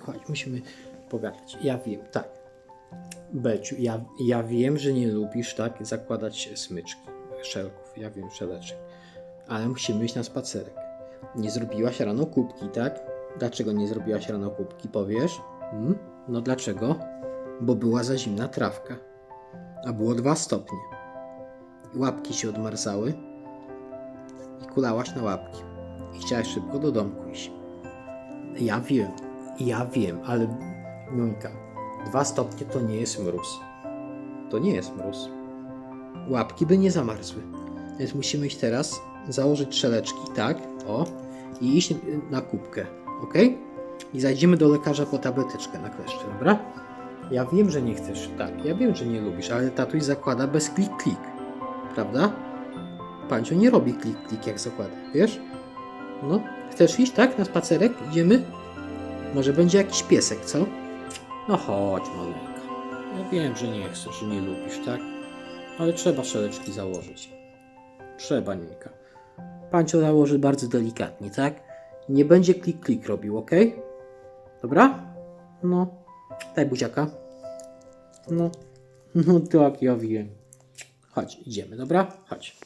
chodź, musimy pogadać. Ja wiem, tak. Beciu, ja, ja wiem, że nie lubisz tak zakładać smyczki, szelków, ja wiem, szeleczek. Ale musimy iść na spacerek. Nie zrobiłaś rano kubki, tak? Dlaczego nie zrobiłaś rano kubki, powiesz? Hmm? No dlaczego? Bo była za zimna trawka. A było dwa stopnie. Łapki się odmarzały i kulałaś na łapki. I chciałaś szybko do domku iść. Ja wiem, ja wiem, ale Monika, dwa stopnie to nie jest mróz. To nie jest mróz. Łapki by nie zamarzły. Więc musimy iść teraz, założyć szeleczki, tak? O. I iść na kubkę, ok? I zajdziemy do lekarza po tableteczkę na kleszcze, dobra? Ja wiem, że nie chcesz, tak, ja wiem, że nie lubisz, ale tatuś zakłada bez klik-klik, prawda? Pancio nie robi klik-klik jak zakłada, wiesz? No, chcesz iść, tak? Na spacerek? Idziemy? Może będzie jakiś piesek, co? No chodź, maleńka. Ja wiem, że nie chcesz, że nie lubisz, tak? Ale trzeba szeleczki założyć. Trzeba, Ninka. Pancio założy bardzo delikatnie, tak? Nie będzie klik-klik robił, ok? Dobra? No. Daj buziaka. No. No tak, ja wiem. Chodź, idziemy, dobra? Chodź.